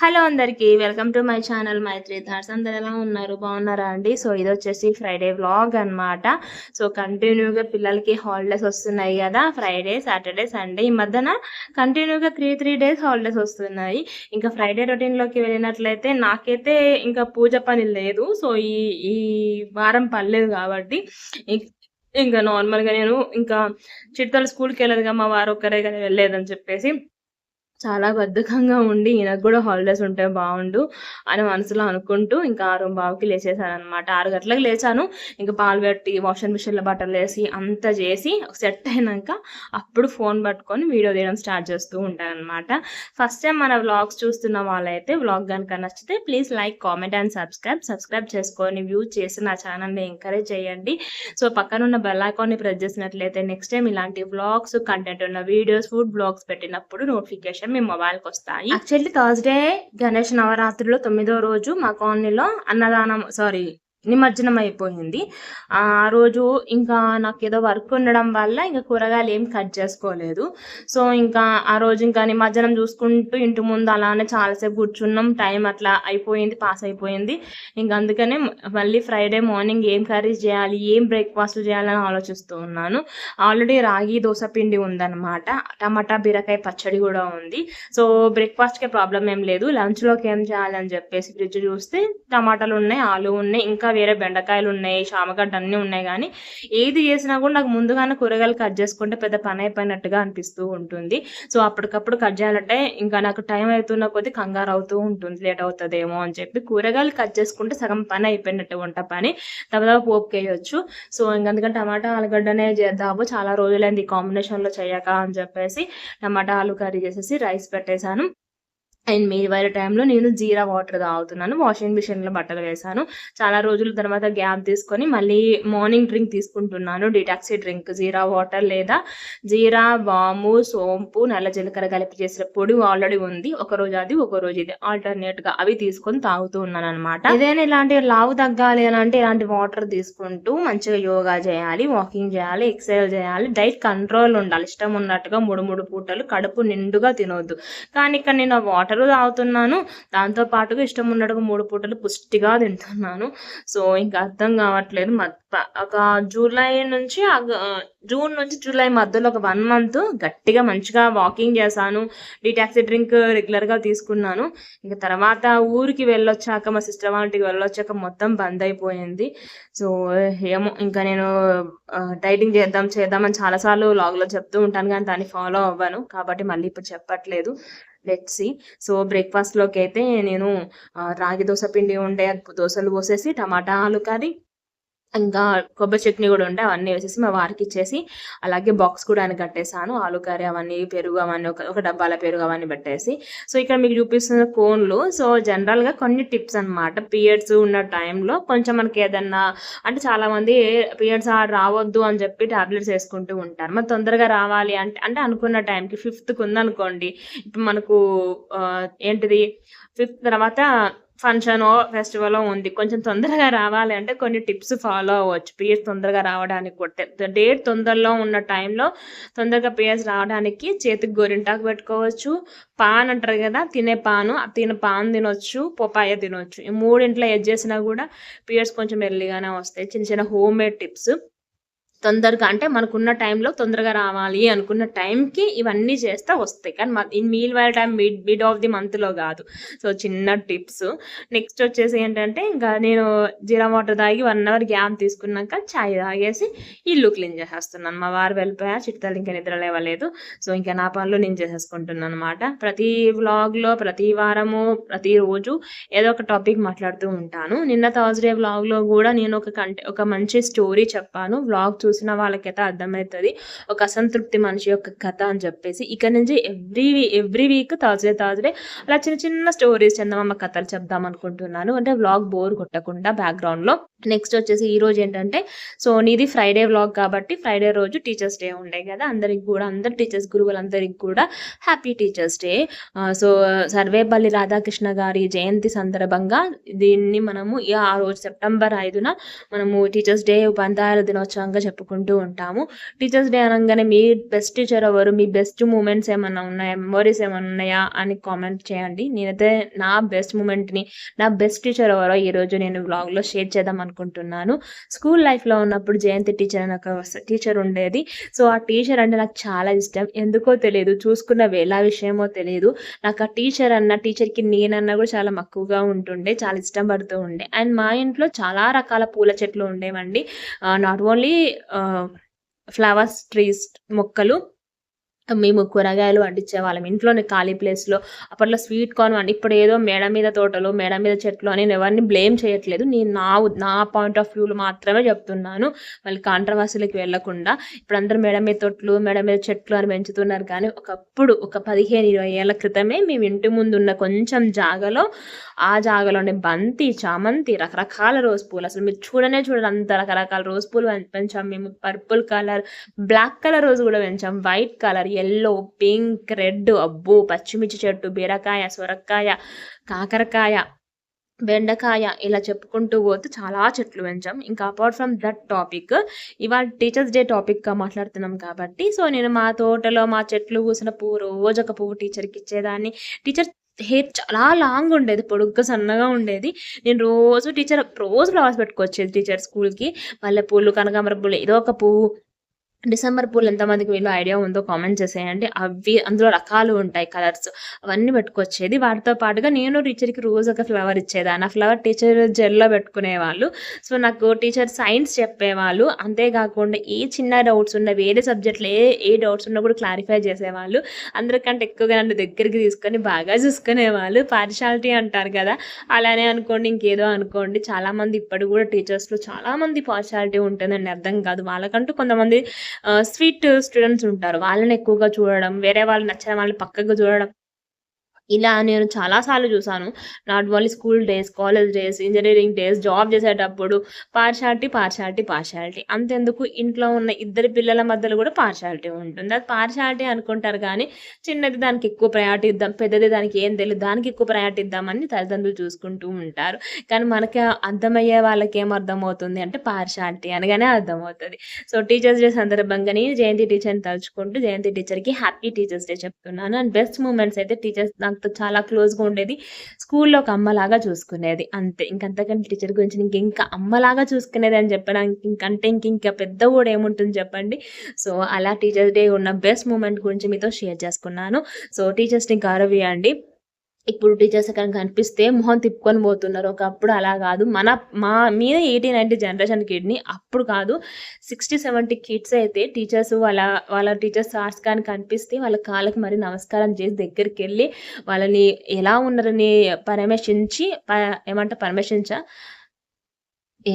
Hello అందరికీ welcome to my channel Maitri thoughts అందరు ఎలా ఉన్నారు? బాగున్నారా అండి? సో ఇది వచ్చేసి ఫ్రైడే వ్లాగ్ అన్నమాట. సో కంటిన్యూగా పిల్లలకి హాలిడేస్ వస్తున్నాయి కదా ఫ్రైడే సాటర్డే సండే. ఈ మధ్యన కంటిన్యూగా త్రీ త్రీ డేస్ హాలిడేస్ వస్తున్నాయి. ఇంకా ఫ్రైడే రొటీన్లోకి వెళ్ళినట్లయితే నాకైతే ఇంకా పూజ పని లేదు. సో ఈ ఈ వారం పర్లేదు కాబట్టి ఇంకా నార్మల్గా నేను ఇంకా చిట్టలు స్కూల్కి వెళ్ళదుగా మా వారు ఒక్కరే కానీ వెళ్ళలేదని చెప్పేసి చాలా బద్ధకంగా ఉండి ఈయనకు కూడా హాలిడేస్ ఉంటే బాగుండు అని మనసులో అనుకుంటూ ఇంకా ఆరు బావుకి లేచేసాను అనమాట ఆరు గంటలకు లేచాను. ఇంకా పాలు పెట్టి వాషింగ్ మిషన్లో బట్టలు వేసి అంతా చేసి సెట్ అయినాక అప్పుడు ఫోన్ పట్టుకొని వీడియో తీయడం స్టార్ట్ చేస్తూ ఉంటాను అనమాట ఫస్ట్ టైం మన వ్లాగ్స్ చూస్తున్న వాళ్ళైతే వ్లాగ్ కనుక నచ్చితే please like comment and subscribe subscribe చేసుకొని వ్యూ చేసి నా ఛానల్ని ఎంకరేజ్ చేయండి. సో పక్కన ఉన్న బెల్ ఐకాన్ని ప్రెస్ చేసినట్లయితే నెక్స్ట్ టైం ఇలాంటి వ్లాగ్స్ కంటెంట్ ఉన్న వీడియోస్ ఫుడ్ బ్లాగ్స్ పెట్టినప్పుడు నోటిఫికేషన్ మీ మొబైల్కి వస్తాయి. యాక్చువల్లీ థర్స్డే గణేష్ నవరాత్రిలో తొమ్మిదో రోజు మా కాలనీలో అన్నదానం సారీ నిమజ్జనం అయిపోయింది ఆ రోజు ఇంకా నాకు ఏదో వర్క్ ఉండడం వల్ల ఇంకా కూరగాయలు ఏం కట్ చేసుకోలేదు. సో ఇంకా ఆ రోజు ఇంకా నిమజ్జనం చూసుకుంటూ ఇంటి ముందు అలానే చాలాసేపు కూర్చున్నాం. టైం అట్లా అయిపోయింది పాస్ అయిపోయింది. ఇంకా అందుకనే మళ్ళీ ఫ్రైడే మార్నింగ్ ఏం కర్రీస్ చేయాలి ఏం బ్రేక్ఫాస్ట్ చేయాలని ఆలోచిస్తూ ఉన్నాను. ఆల్రెడీ రాగి దోశ పిండి ఉందన్నమాట. టమాటా బీరకాయ పచ్చడి కూడా ఉంది. సో బ్రేక్ఫాస్ట్కి ప్రాబ్లం ఏం లేదు. లంచ్లోకి ఏం చేయాలని చెప్పేసి ఫ్రిడ్జ్ చూస్తే టమాటాలు ఉన్నాయి ఆలు ఉన్నాయి. ఇంకా వేరే బెండకాయలు ఉన్నాయి చామగడ్డ అన్నీ ఉన్నాయి కానీ ఏది చేసినా కూడా నాకు ముందుగానే కూరగాయలు కట్ చేసుకుంటే పెద్ద పని అయిపోయినట్టుగా అనిపిస్తూ ఉంటుంది. సో అప్పటికప్పుడు కట్ చేయాలంటే ఇంకా నాకు టైం అవుతున్న కొద్ది కంగారు అవుతూ ఉంటుంది లేట్ అవుతుందేమో అని చెప్పి కూరగాయలు కట్ చేసుకుంటే సగం పని అయిపోయినట్టు వంట పని తర్వాత పోపుకి వేయొచ్చు. సో ఇంక టమాటా ఆలుగడ్డనే చేద్దాము. చాలా రోజులైంది ఈ కాంబినేషన్లో చేయక అని చెప్పేసి టమాటా ఆలు కర్రీ చేసేసి రైస్ పెట్టేశాను. అండ్ మీ వేరే టైంలో నేను జీరా వాటర్ తాగుతున్నాను. వాషింగ్ మిషన్లో బట్టలు వేశాను. చాలా రోజుల తర్వాత గ్యాప్ తీసుకొని మళ్ళీ మార్నింగ్ డ్రింక్ తీసుకుంటున్నాను. డిటాక్సీ డ్రింక్ జీరా వాటర్ లేదా జీరా వాము సోంపు నల్ల జీలకర్ర కలిపి చేసిన పొడి ఆల్రెడీ ఉంది. ఒక రోజు అది ఒక రోజు ఇది. ఆల్టర్నేట్గా అవి తీసుకొని తాగుతూ ఉన్నాను అనమాట ఏదైనా ఇలాంటి లావు తగ్గాలి అని అంటే ఇలాంటి వాటర్ తీసుకుంటూ మంచిగా యోగా చేయాలి వాకింగ్ చేయాలి ఎక్సర్సైజ్ చేయాలి. డైట్ కంట్రోల్ ఉండాలి. ఇష్టం ఉన్నట్టుగా మూడు మూడు పూటలు కడుపు నిండుగా తినొద్దు. కానీ ఇక్కడ నేను ఆ వాటర్ తాగుతున్నాను. దాంతో పాటుగా ఇష్టం ఉన్నట్టుగా మూడు పూటలు పుష్టిగా తింటున్నాను. సో ఇంకా అర్థం కావట్లేదు. ఒక జూలై నుంచి జూన్ నుంచి జూలై మధ్యలో ఒక వన్ మంత్ గట్టిగా మంచిగా వాకింగ్ చేశాను. డీటాక్సీ డ్రింక్ రెగ్యులర్గా తీసుకున్నాను. ఇంకా తర్వాత ఊరికి వెళ్ళొచ్చాక మా సిస్టర్ వాళ్ళకి వెళ్ళొచ్చాక మొత్తం బంద్ అయిపోయింది. సో ఏమో ఇంకా నేను డైటింగ్ చేద్దాం చేద్దామని చాలాసార్లు లాగ్లో చెప్తూ ఉంటాను కానీ దాన్ని ఫాలో అవ్వను. కాబట్టి మళ్ళీ ఇప్పుడు చెప్పట్లేదు. లెట్ సి సో బ్రేక్ఫాస్ట్లోకి అయితే నేను రాగి దోశ పిండి ఉండే దోశలు పోసేసి టమాటా ఆలు కర్రీ ఇంకా కొబ్బరి చట్నీ కూడా ఉండే అవన్నీ వేసేసి మా వారికి ఇచ్చేసి అలాగే బాక్స్ కూడా ఆయన కట్టేసాను ఆలు కర్రీ అవన్నీ పెరుగు అవన్నీ ఒక ఒక డబ్బాల పెరుగు అవన్నీ పెట్టేసి. సో ఇక్కడ మీకు చూపిస్తున్న కోన్లు సో జనరల్గా కొన్ని టిప్స్ అనమాట పీరియడ్స్ ఉన్న టైంలో కొంచెం మనకి ఏదన్నా అంటే చాలామంది పీరియడ్స్ రావద్దు అని చెప్పి టాబ్లెట్స్ వేసుకుంటూ ఉంటారు. మరి తొందరగా రావాలి అంటే అంటే అనుకున్న టైంకి ఫిఫ్త్కి ఉందనుకోండి ఇప్పుడు మనకు ఏంటిది? ఫిఫ్త్ తర్వాత ఫంక్షన్ ఫెస్టివలో ఉంది. కొంచెం తొందరగా రావాలి అంటే కొన్ని టిప్స్ ఫాలో అవ్వచ్చు. పిఎస్ తొందరగా రావడానికి కూడా. డేట్ తొందరలో ఉన్న టైంలో తొందరగా పిఎస్ రావడానికి చేతికి గోరింటాకు పెట్టుకోవచ్చు. పాన్ అంటారు కదా తినే పాను. తినే పాన్ తినొచ్చు పొపాయ తినొచ్చు. ఈ మూడింట్లో ఎడ్ చేసినా కూడా పిఎస్ కొంచెం ఎర్లీగానే వస్తాయి. చిన్న చిన్న హోమ్ మేడ్ టిప్స్. తొందరగా అంటే మనకున్న టైంలో తొందరగా రావాలి అనుకున్న టైంకి ఇవన్నీ చేస్తే వస్తాయి. కానీ in meanwhile time mid mid of the మంత్లో కాదు. సో చిన్న టిప్స్. నెక్స్ట్ వచ్చేసి ఏంటంటే ఇంకా నేను జీరా వాటర్ తాగి వన్ అవర్ గ్యాప్ తీసుకున్నాక చాయ్ తాగేసి ఇల్లు క్లీన్ చేసేస్తున్నాను. మా వారు వెళ్ళిపోయా చిట్టాలు ఇంకా నిద్ర లేవలేదు. సో ఇంకా నా పనులు నేను చేసేసుకుంటున్నాను అనమాట ప్రతి వ్లాగ్లో ప్రతి వారము ప్రతిరోజు ఏదో ఒక టాపిక్ మాట్లాడుతూ ఉంటాను. నిన్న థర్స్డే వ్లాగ్లో కూడా నేను ఒక కంటే ఒక మంచి స్టోరీ చెప్పాను. వ్లాగ్ చూసిన వాళ్ళకైతే అర్థమవుతుంది ఒక అసంతృప్తి మనిషి యొక్క కథ అని చెప్పేసి ఇక నుంచి every every week Thursday Thursday అలా చిన్న చిన్న స్టోరీస్ చందమామ కథలు చెప్దాం అనుకుంటున్నాను. అంటే వ్లాగ్ బోర్ కొట్టకుండా బ్యాక్గ్రౌండ్లో లో. నెక్స్ట్ వచ్చేసి ఈ రోజు ఏంటంటే సో నీది ఫ్రైడే వ్లాగ్ కాబట్టి ఫ్రైడే రోజు టీచర్స్ డే ఉండే కదా అందరికి కూడా అందరు టీచర్స్ గురువులందరికి కూడా happy teachers day so Sarvepalli Radhakrishna గారి జయంతి సందర్భంగా దీన్ని మనము ఈ ఆ రోజు సెప్టెంబర్ ఐదున మనము టీచర్స్ డే ఉపాధ్యాయుల దినోత్సవంగా చెప్పుకుంటూ ఉంటాము. టీచర్స్ డే అనగానే మీ బెస్ట్ టీచర్ ఎవరు మీ బెస్ట్ మూమెంట్స్ ఏమన్నా ఉన్నాయా మెమరీస్ ఏమైనా ఉన్నాయా అని కామెంట్ చేయండి. నేనైతే నా బెస్ట్ మూమెంట్ని నా బెస్ట్ టీచర్ ఎవరో ఈరోజు నేను వ్లాగ్లో షేర్ చేద్దాం అనుకుంటున్నాను. స్కూల్ లైఫ్లో ఉన్నప్పుడు జయంతి టీచర్ అని ఒక టీచర్ ఉండేది. సో ఆ టీచర్ అంటే నాకు చాలా ఇష్టం. ఎందుకో తెలియదు. చూసుకున్న వేళ విషయమో తెలియదు. నాకు ఆ టీచర్ అన్న టీచర్కి నేనన్నా కూడా చాలా మక్కువగా ఉంటుండే చాలా ఇష్టం పడుతూ ఉండే. అండ్ మా ఇంట్లో చాలా రకాల పూల చెట్లు ఉండేవండి. నాట్ ఓన్లీ ఫ్లవర్స్ ట్రీస్ మొక్కలు మేము కూరగాయలు వండించే వాళ్ళం. ఇంట్లోనే ఖాళీ ప్లేస్లో అప్పట్లో స్వీట్ కార్న్ వండి ఇప్పుడు ఏదో మేడ మీద తోటలు మేడ మీద చెట్లు అని నేను ఎవరిని బ్లేమ్ చేయట్లేదు. నేను నా నా పాయింట్ ఆఫ్ వ్యూలో మాత్రమే చెప్తున్నాను. మళ్ళీ కాంట్రవర్సీలకు వెళ్ళకుండా ఇప్పుడు అందరూ మేడ మీద తోటలు మేడ మీద చెట్లు అని పెంచుతున్నారు కానీ ఒకప్పుడు ఒక పదిహేను ఇరవై ఏళ్ళ క్రితమే మేము ఇంటి ముందు ఉన్న కొంచెం జాగలో ఆ జాగలోనే బంతి చామంతి రకరకాల రోజ్ పూలు. అసలు మీరు చూడనే చూడండి అంత రకరకాల రోజ్ పూలు పెంచాం మేము. Purple colour black colour rose కూడా పెంచాం. White colour yellow pink red అబ్బో పచ్చిమిర్చి చెట్టు బీరకాయ సొరకాయ కాకరకాయ బెండకాయ ఇలా చెప్పుకుంటూ పోతే చాలా చెట్లు పెంచాం. ఇంకా అపార్ట్ ఫ్రమ్ దట్ టాపిక్ ఇవాళ టీచర్స్ డే టాపిక్గా మాట్లాడుతున్నాం కాబట్టి సో నేను మా తోటలో మా చెట్లు పూసిన పువ్వు రోజు ఒక పువ్వు టీచర్కి ఇచ్చేదాన్ని. టీచర్ హెయిర్ చాలా లాంగ్ ఉండేది పొడుగ్గా సన్నగా ఉండేది. నేను రోజు టీచర్ రోజు ఫ్లవర్స్ పెట్టుకొచ్చేది టీచర్ స్కూల్కి మల్లె పూలు కనకాంబర పూలు ఏదో ఒక పువ్వు. డిసెంబర్ పూలు ఎంతమందికి వీళ్ళు ఐడియా ఉందో కామెంట్ చేసేయండి. అవి అందులో రకాలు ఉంటాయి కలర్స్. అవన్నీ పెట్టుకొచ్చేది. వాటితో పాటుగా నేను టీచర్కి రోజు ఒక ఫ్లవర్ ఇచ్చేదాన్ని. ఆ ఫ్లవర్ టీచర్ జెల్లో పెట్టుకునేవాళ్ళు. సో నాకు టీచర్ సైన్స్ చెప్పేవాళ్ళు. అంతేకాకుండా ఏ చిన్న డౌట్స్ ఉన్నా వేరే సబ్జెక్ట్లో ఏ ఏ డౌట్స్ ఉన్నా కూడా క్లారిఫై చేసేవాళ్ళు. అందరికంటే ఎక్కువగా నన్ను దగ్గరికి తీసుకొని బాగా చూసుకునేవాళ్ళు. పార్షాలిటీ అంటారు కదా అలానే అనుకోండి ఇంకేదో అనుకోండి. చాలామంది ఇప్పటికి కూడా టీచర్స్లో చాలామంది పార్షాలిటీ ఉంటుందని అర్థం కాదు. వాళ్ళకంటూ కొంతమంది స్వీట్ స్టూడెంట్స్ ఉంటారు. వాళ్ళని ఎక్కువగా చూడడం వేరే వాళ్ళు నచ్చిన వాళ్ళని పక్కగా చూడడం ఇలా నేను చాలాసార్లు చూసాను not only school days college days engineering days job చేసేటప్పుడు పార్షాలిటీ పార్షాలిటీ పార్షాలిటీ. అంతెందుకు ఇంట్లో ఉన్న ఇద్దరు పిల్లల మధ్యలో కూడా పార్షాలిటీ ఉంటుంది. అది పార్షాలిటీ అనుకుంటారు కానీ చిన్నది దానికి ఎక్కువ ప్రయారిటీ ఇద్దాం పెద్దది దానికి ఏం తెలియదు దానికి ఎక్కువ ప్రయారిటీ ఇద్దామని తల్లిదండ్రులు చూసుకుంటూ ఉంటారు. కానీ మనకి అర్థమయ్యే వాళ్ళకి ఏం అర్థమవుతుంది అంటే పార్షాలిటీ అనగానే అర్థమవుతుంది. సో టీచర్స్ డే సందర్భంగా నేను జయంతి టీచర్ని తలుచుకుంటూ జయంతి టీచర్కి హ్యాపీ టీచర్స్ డే చెప్తున్నాను. అండ్ బెస్ట్ మూమెంట్స్ అయితే టీచర్స్ నాకు నాతో చాలా క్లోజ్గా ఉండేది. స్కూల్లో ఒక అమ్మలాగా చూసుకునేది. అంతే. ఇంకంతకంటే టీచర్ గురించి ఇంక ఇంకా అమ్మలాగా చూసుకునేది అని చెప్పడానికి ఇంకంటే ఇంక ఇంకా పెద్ద కూడా ఏముంటుంది చెప్పండి. సో అలా టీచర్స్ డే ఉన్న బెస్ట్ మూమెంట్ గురించి మీతో షేర్ చేసుకున్నాను. సో టీచర్స్ని గౌరవియండి. ఇప్పుడు టీచర్స్ ఎక్కడ కనిపిస్తే మొహం తిప్పుకొని పోతున్నారు. ఒకప్పుడు అలా కాదు. మన మా మీద ఎయిటీ నైన్టీ జనరేషన్ కిడ్ని అప్పుడు కాదు. సిక్స్టీ సెవెంటీ కిడ్స్ అయితే టీచర్స్ వాళ్ళ వాళ్ళ టీచర్స్ సార్స్ కానీ కనిపిస్తే వాళ్ళ కాళ్ళకి మరి నమస్కారం చేసి దగ్గరికి వెళ్ళి వాళ్ళని ఎలా ఉన్నారని పరమేశించి ఏమంటే పరమేశించా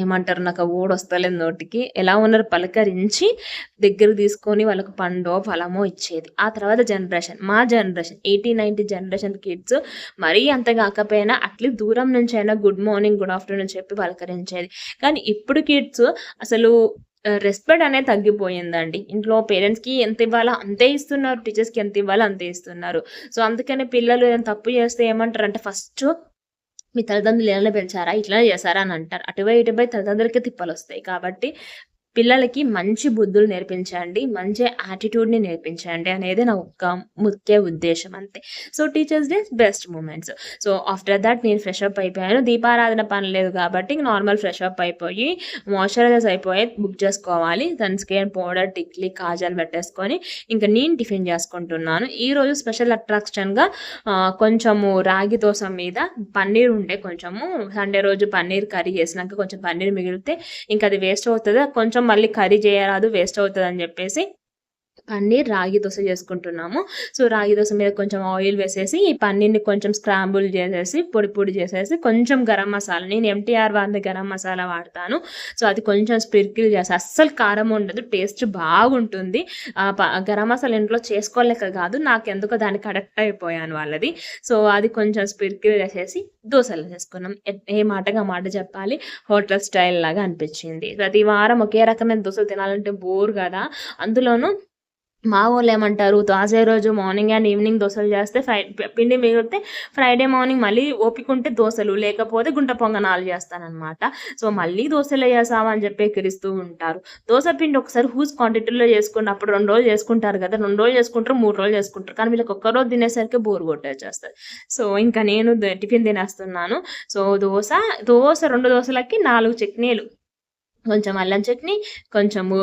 ఏమంటారు? నాకు ఓడి వస్తలేదు నోటికి. ఎలా ఉన్నారు? పలకరించి దగ్గర తీసుకొని వాళ్ళకు పండో ఫలమో ఇచ్చేది. ఆ తర్వాత జనరేషన్. మా generation. Eighty ninety generation kids మరీ అంత కాకపోయినా అట్లీస్ట్ దూరం నుంచి అయినా గుడ్ మార్నింగ్ గుడ్ ఆఫ్టర్నూన్ చెప్పి పలకరించేది. కానీ ఇప్పుడు కిడ్స్ అసలు రెస్పెక్ట్ అనేది తగ్గిపోయిందండి. ఇంట్లో పేరెంట్స్కి ఎంత ఇవ్వాలో అంతే ఇస్తున్నారు. టీచర్స్కి ఎంత ఇవ్వాలో అంతే ఇస్తున్నారు. సో అందుకనే పిల్లలు తప్పు చేస్తే ఏమంటారు అంటే ఫస్ట్ మీ తల్లిదండ్రులు ఎలా పెంచారా? ఇట్లనే చేశారా అని అంటారు. అటువై ఇటువై తల్లిదండ్రులకి తిప్పలు వస్తాయి కాబట్టి పిల్లలకి మంచి బుద్ధులు నేర్పించండి మంచి యాటిట్యూడ్ని నేర్పించండి అనేది నా ఒక్క ముఖ్య ఉద్దేశం అంతే. So teachers day best moments so after that నేను ఫ్రెష్ అప్ అయిపోయాను. దీపారాధన పని లేదు కాబట్టి నార్మల్ ఫ్రెష్ అప్ అయిపోయి మాయిశ్చరైజర్స్ అయిపోయి బుక్ చేసుకోవాలి. సన్ స్క్రీన్ పౌడర్ టిక్లీ కాజల్ పెట్టేసుకొని ఇంకా నేను టిఫిన్ చేసుకుంటున్నాను. ఈరోజు స్పెషల్ అట్రాక్షన్గా కొంచెము రాగి దోశ మీద పన్నీర్ ఉంటే కొంచెము. సండే రోజు పన్నీర్ కర్రీ చేసినాక కొంచెం పన్నీర్ మిగిలితే ఇంకా అది వేస్ట్ అవుతుంది. కొంచెం మళ్ళీ కర్రీ చేయరాదు వేస్ట్ అవుతుంది అని చెప్పేసి పన్నీర్ రాగి దోశ చేసుకుంటున్నాము. సో రాగి దోశ మీద కొంచెం ఆయిల్ వేసేసి ఈ పన్నీర్ని కొంచెం స్క్రాంబుల్ చేసేసి పొడి పొడి చేసేసి కొంచెం గరం మసాలా నేను ఎంటీఆర్ వాళ్ళ గరం మసాలా వాడతాను. సో అది కొంచెం స్ప్రిర్కిల్ చేసి అస్సలు కారం ఉండదు టేస్ట్ బాగుంటుంది. గరం మసాలా ఇంట్లో చేసుకోలేక కాదు నాకు ఎందుకో దానికి అడక్ట్ అయిపోయాను వాళ్ళది. సో అది కొంచెం స్ప్రిర్కిల్ చేసేసి దోశలు చేసుకున్నాం. ఏ మాటగా మాట చెప్పాలి? హోటల్ స్టైల్ లాగా అనిపించింది. ప్రతి వారం ఒకే రకమైన దోశలు తినాలంటే బోర్ కదా. అందులోనూ మా వాళ్ళు ఏమంటారు తాజా రోజు మార్నింగ్ అండ్ ఈవినింగ్ దోశలు చేస్తే ఫ్రై పిండి మిగిలితే ఫ్రైడే మార్నింగ్ మళ్ళీ ఓపిక ఉంటే దోశలు లేకపోతే గుంట పొంగనాలు చేస్తానన్నమాట. సో మళ్ళీ దోశలు వేసావా అని చెప్పి ఎక్కిరిస్తూ ఉంటారు. దోశ పిండి ఒకసారి హూస్ క్వాంటిటీలో చేసుకున్నప్పుడు రెండు రోజులు చేసుకుంటారు కదా రెండు రోజులు చేసుకుంటారు మూడు రోజులు చేసుకుంటారు. కానీ వీళ్ళకి ఒక్క రోజు తినేసరికి బోర్ కొట్టేచేస్తారు సో ఇంకా నేను టిఫిన్ తినేస్తున్నాను. సో దోశ దోశ రెండు దోశలకి నాలుగు చట్నీలు. కొంచెం అల్లం చట్నీ కొంచెము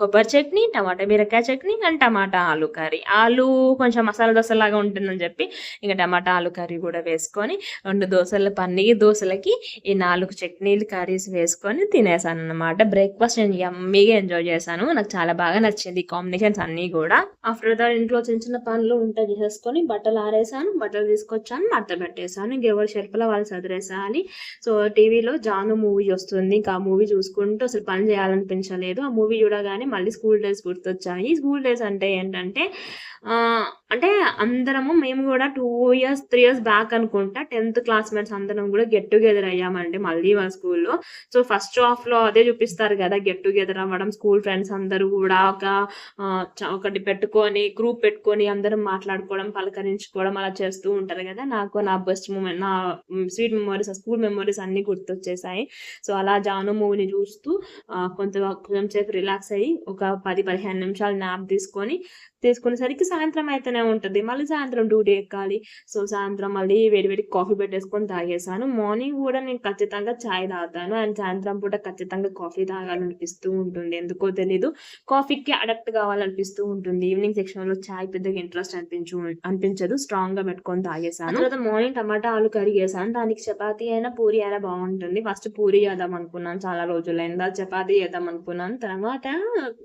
కొబ్బరి చట్నీ టమాటా బీరకాయ చట్నీ అండ్ టమాటా ఆలు కర్రీ. ఆలు కొంచెం మసాలా దోశలాగా ఉంటుందని చెప్పి ఇంకా టమాటా ఆలు కర్రీ కూడా వేసుకొని రెండు దోశల పన్నీర్ దోశలకి ఈ నాలుగు చట్నీలు కర్రీస్ వేసుకొని తినేసాను అనమాట బ్రేక్ఫాస్ట్ నేను యమ్మీగా ఎంజాయ్ చేశాను. నాకు చాలా బాగా నచ్చింది కాంబినేషన్స్ అన్నీ కూడా. ఆఫ్టర్ దాట్ ఇంట్లో చిన్న చిన్న పనులు ఉంటే చేసేసుకొని బట్టలు ఆరేసాను బట్టలు తీసుకొచ్చాను మడత పెట్టేశాను. ఇంకెవరి షెల్ఫ్లో వాళ్ళు చదివేసాను సో టీవీలో జాను మూవీ వస్తుంది. ఇంకా ఆ మూవీ చూసుకుంటూ అసలు పని చేయాలనిపించలేదు. ఆ మూవీ చూడగానే మళ్ళీ స్కూల్ డేస్ గుర్తొచ్చాయి. స్కూల్ డేస్ అంటే ఏంటంటే ఆ, అంటే అందరము మేము కూడా two years three years back అనుకుంటా టెన్త్ క్లాస్మేట్స్ అందరం కూడా గెట్ టుగెదర్ అయ్యామండి మళ్ళీ మా స్కూల్లో సో ఫస్ట్ హాఫ్లో అదే చూపిస్తారు కదా గెట్ టుగెదర్ అవ్వడం స్కూల్ ఫ్రెండ్స్ అందరూ కూడా ఒక చ- ఒకటి పెట్టుకొని గ్రూప్ పెట్టుకొని అందరం మాట్లాడుకోవడం పలకరించుకోవడం అలా చేస్తూ ఉంటారు కదా. నాకు నా బెస్ట్ మూమెంట్ నా స్వీట్ మెమరీస్ స్కూల్ మెమరీస్ అన్ని గుర్తొచ్చేసాయి. సో అలా జాను మూవీని చూస్తూ కొంత కొంచెం సేపు రిలాక్స్ అయ్యి ఒక పది పదిహేను నిమిషాలు నాప్ తీసుకొని తీసుకునేసరికి సాయంత్రం అయితేనే ఉంటుంది. మళ్ళీ సాయంత్రం డ్యూటీ ఎక్కాలి. సో సాయంత్రం మళ్ళీ వేడి వేడి కాఫీ పెట్టేసుకొని తాగేసాను. మార్నింగ్ కూడా నేను ఖచ్చితంగా చాయ్ తాగుతాను. అండ్ సాయంత్రం పూట ఖచ్చితంగా కాఫీ తాగాలనిపిస్తూ ఉంటుంది. ఎందుకో తెలీదు. కాఫీకి అడక్ట్ కావాలనిపిస్తూ ఉంటుంది. ఈవినింగ్ సెక్షన్లో చాయ్ పెద్దగా ఇంట్రెస్ట్ అనిపించు అనిపించదు. స్ట్రాంగ్గా పెట్టుకొని తాగేసాను. తర్వాత మార్నింగ్ టమాటా ఆలు కర్రీ చేశాను దానికి చపాతీ అయినా పూరి అయినా బాగుంటుంది. ఫస్ట్ పూరి చేద్దాం అనుకున్నాను. చాలా రోజులైందా. చపాతీ చేద్దాం అనుకున్నాను. తర్వాత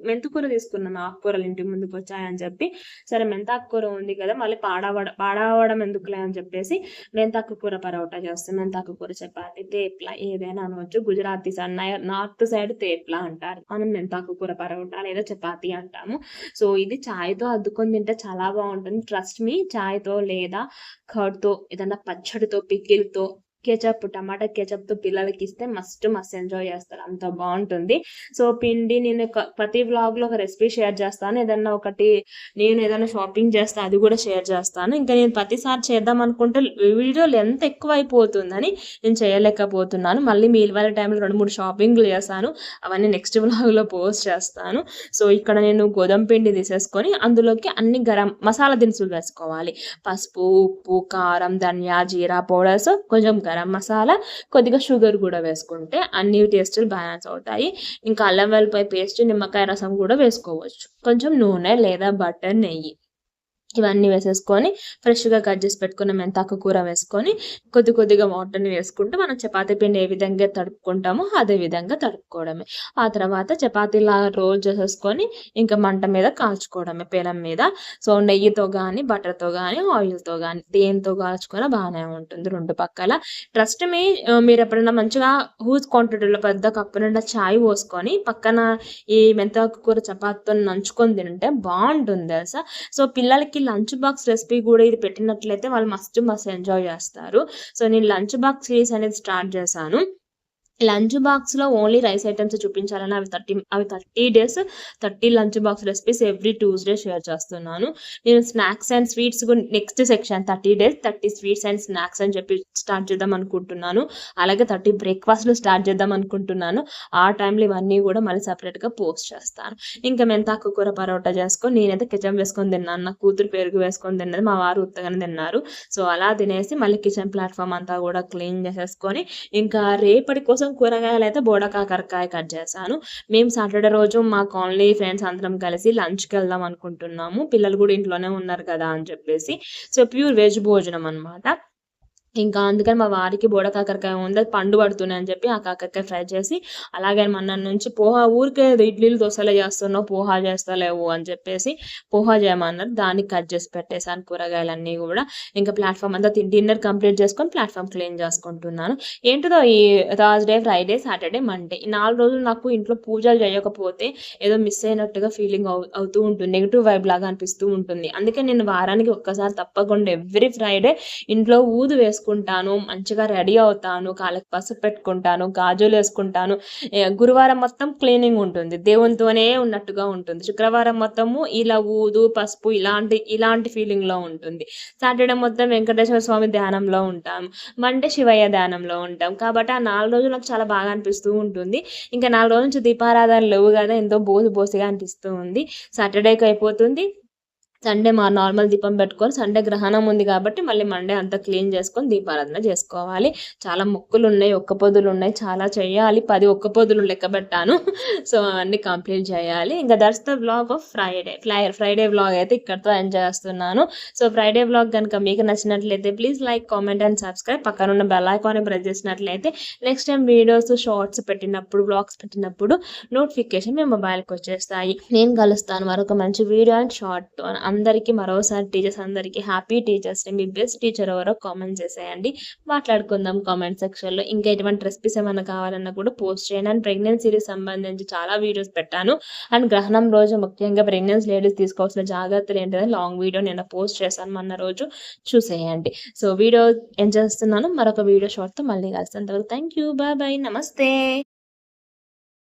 మెంతుకూర తీసుకున్నాను. ఆకుకూరలు ఇంటి ముందుకు వచ్చాయని చెప్పి సరే మెంతాకు కూర ఉంది కదా మళ్ళీ పాడవడ పాడవడం ఎందుకులే? అని చెప్పేసి మెంతాకు కూర పరోటా చేస్తాం మెంతాకు కూర చపాతి తేప్లా ఏదైనా అనవచ్చు. Gujarati side north side thepla అంటారు. మనం మెంతాకు కూర పరోటా లేదా చపాతి అంటాము. సో ఇది ఛాయ్తో అద్దుకొని తింటే చాలా బాగుంటుంది. ట్రస్ట్ మీ ఛాయ్తో లేదా కర్డ్తో ఏదైనా పచ్చడితో పికిల్తో కేచప్ టమాటా కేచప్తో పిల్లలకి ఇస్తే మస్ట్ మస్తు ఎంజాయ్ చేస్తారు. అంత బాగుంటుంది. సో పిండి నేను ఒక- ప్రతి వ్లాగ్లో ఒక రెసిపీ షేర్ చేస్తాను. ఏదన్నా ఒకటి నేను ఏదైనా షాపింగ్ చేస్తే అది కూడా షేర్ చేస్తాను. ఇంకా నేను ప్రతిసారి చేద్దాం అనుకుంటే వీడియో లెంత్ ఎక్కువ అయిపోతుందని నేను చేయలేకపోతున్నాను. మళ్ళీ మీ ఇవాళ టైంలో రెండు మూడు షాపింగ్లు చేశాను. అవన్నీ నెక్స్ట్ వ్లాగ్లో పోస్ట్ చేస్తాను. సో ఇక్కడ నేను గోధుమ పిండి తీసేసుకొని అందులోకి అన్ని గరం మసాలా దినుసులు వేసుకోవాలి. పసుపు ఉప్పు కారం ధనియా జీరా పౌడర్స్ కొంచెం గరం మసాలా కొద్దిగా షుగర్ కూడా వేసుకుంటే అన్ని టేస్టులు బ్యాలెన్స్ అవుతాయి. ఇంకా అల్లం వెల్లిపాయ పేస్ట్ నిమ్మకాయ రసం కూడా వేసుకోవచ్చు. కొంచెం నూనె లేదా బటర్ నెయ్యి. ఇవన్నీ వేసేసుకొని ఫ్రెష్గా కట్ చేసి పెట్టుకున్న మెంతాకు కూర వేసుకొని కొద్ది కొద్దిగా వాటర్ని వేసుకుంటూ మనం చపాతీ పిండి ఏ విధంగా తడుపుకుంటామో అదే విధంగా తడుపుకోవడమే. ఆ తర్వాత చపాతీలా రోల్ చేసేసుకొని ఇంకా మంట మీద కాల్చుకోవడమే పేలం మీద. సో నెయ్యితో కానీ బటర్తో కానీ ఆయిల్తో కానీ దేంతో కాల్చుకున్నా బాగానే ఉంటుంది రెండు పక్కల. ట్రస్ట్ మీ మీరు ఎప్పుడైనా మంచిగా హూజ్ క్వాంటిటీలో పెద్ద కప్పు నిండా చాయ్ పోసుకొని పక్కన ఈ మెంతాకు కూర చపాతీతో నంచుకొని తింటే బాగుంటుంది తెలుసా? సో పిల్లలకి లంచ్ బాక్స్ రెసిపీ కూడా ఇది పెట్టినట్లయితే వాళ్ళు మస్తు మస్తు ఎంజాయ్ చేస్తారు. సో నేను లంచ్ బాక్స్ సిరీస్ అనేది స్టార్ట్ చేశాను. లంచ్ బాక్స్లో ఓన్లీ రైస్ ఐటమ్స్ చూపించాలని అవి థర్టీ అవి thirty days thirty lunch box recipes every Tuesday share చేస్తున్నాను. నేను snacks and sweets next section thirty days thirty sweets and snacks అని చెప్పి స్టార్ట్ చేద్దాం అనుకుంటున్నాను. అలాగే థర్టీ బ్రేక్ఫాస్ట్లు స్టార్ట్ చేద్దాం అనుకుంటున్నాను. ఆ టైంలో ఇవన్నీ కూడా మళ్ళీ సపరేట్గా పోస్ట్ చేస్తాను. ఇంకా మెంతాకు కూర పరోటా చేసుకొని నేనైతే కిచెన్ వేసుకొని తిన్నాను. నా కూతురు పెరుగు వేసుకొని తిన్నది మా వారు ఉత్తగానే తిన్నారు. సో అలా తినేసి మళ్ళీ కిచెన్ ప్లాట్ఫామ్ అంతా కూడా క్లీన్ చేసేసుకొని ఇంకా రేపటి కోసం కూరగాయలు అయితే బోడ కాకరకాయ కట్ చేశాను. మేము సాటర్డే రోజు మా కాలనీ ఫ్రెండ్స్ అందరం కలిసి లంచ్కి వెళ్దాం అనుకుంటున్నాము. పిల్లలు కూడా ఇంట్లోనే ఉన్నారు కదా అని చెప్పేసి. సో ప్యూర్ వెజ్ భోజనం అన్నమాట. ఇంకా అందుకని మా వారికి బోడ కాకరకాయ ఉంది అది పండు పడుతున్నాయి అని చెప్పి ఆ కాకరకాయ ఫ్రై చేసి అలాగే మన నుంచి పోహా ఊరికే ఇడ్లీలు దోశలు చేస్తున్నావు పోహా చేస్తలేవు అని చెప్పేసి పోహా చేయమన్నారు. దానికి కట్ చేసి పెట్టేశాను కూరగాయలన్నీ కూడా. ఇంకా ప్లాట్ఫామ్ అంతా డిన్నర్ కంప్లీట్ చేసుకొని ప్లాట్ఫామ్ క్లీన్ చేసుకుంటున్నాను. ఏంటిదో ఈ థర్స్డే ఫ్రైడే సాటర్డే మండే ఈ నాలుగు రోజులు నాకు ఇంట్లో పూజలు చేయకపోతే ఏదో మిస్ అయినట్టుగా ఫీలింగ్ అవు అవుతూ ఉంటుంది నెగిటివ్ వైబ్ లాగా అనిపిస్తూ ఉంటుంది. అందుకే నేను వారానికి ఒక్కసారి తప్పకుండా ఎవ్రీ ఫ్రైడే ఇంట్లో ఊదు వేసుకుంటాను మంచిగా రెడీ అవుతాను కాళ్ళకి పసుపు పెట్టుకుంటాను గాజులు వేసుకుంటాను. గురువారం మొత్తం క్లీనింగ్ ఉంటుంది దేవునితోనే ఉన్నట్టుగా ఉంటుంది. శుక్రవారం మొత్తము ఇలా ఊదు పసుపు ఇలాంటి ఇలాంటి ఫీలింగ్లో ఉంటుంది. సాటర్డే మొత్తం వెంకటేశ్వర స్వామి ధ్యానంలో ఉంటాం మండే శివయ్య ధ్యానంలో ఉంటాం. కాబట్టి ఆ నాలుగు రోజులు నాకు చాలా బాగా అనిపిస్తూ ఉంటుంది. ఇంకా నాలుగు రోజుల నుంచి దీపారాధన లేవు కదా ఎంతో బోసి బోసిగా అనిపిస్తూ ఉంది. సాటర్డేకి అయిపోతుంది. సండే మా నార్మల్ దీపం పెట్టుకొని సండే గ్రహణం ఉంది కాబట్టి మళ్ళీ మండే అంతా క్లీన్ చేసుకొని దీపారాధన చేసుకోవాలి. చాలా మొక్కులు ఉన్నాయి ఒక్క పొదులు ఉన్నాయి చాలా చేయాలి. పది ఒక్క పొదులు లెక్క పెట్టాను. సో అవన్నీ కంప్లీట్ చేయాలి. ఇంకా that's the vlog of Friday. Fly Friday vlog అయితే ఇక్కడితో ఎంజాయ్ చేస్తున్నాను. సో ఫ్రైడే బ్లాగ్ కనుక మీకు నచ్చినట్లయితే please like comment and subscribe. పక్కన ఉన్న బెల్ ఐకాన్ ప్రెస్ చేసినట్లయితే నెక్స్ట్ టైం వీడియోస్ షార్ట్స్ పెట్టినప్పుడు బ్లాగ్స్ పెట్టినప్పుడు నోటిఫికేషన్ మీ మొబైల్కి వచ్చేస్తాయి. నేను కలుస్తాను. మరొక మంచి వీడియో అండ్ షార్ట్ అందరికీ మరోసారి టీచర్స్ అందరికీ హ్యాపీ టీచర్స్ మీ బెస్ట్ టీచర్ ఎవరో కామెంట్ చేసేయండి. మాట్లాడుకుందాం కామెంట్ సెక్షన్లో ఇంకా ఎటువంటి రెసిపీస్ ఏమైనా కావాలన్నా కూడా పోస్ట్ చేయండి. అండ్ ప్రెగ్నెన్సీకి సంబంధించి చాలా వీడియోస్ పెట్టాను. అండ్ గ్రహణం రోజు ముఖ్యంగా ప్రెగ్నెన్సీ లేడీస్ తీసుకోవాల్సిన జాగ్రత్తలు ఏంటంటే లాంగ్ వీడియో నేను పోస్ట్ చేశాను మొన్న రోజు. చూసేయండి. సో వీడియో ఏం చేస్తున్నాను. మరొక వీడియో షార్ట్తో మళ్ళీ కలుస్తాను. థ్యాంక్ యూ బాయ్ బాయ్ నమస్తే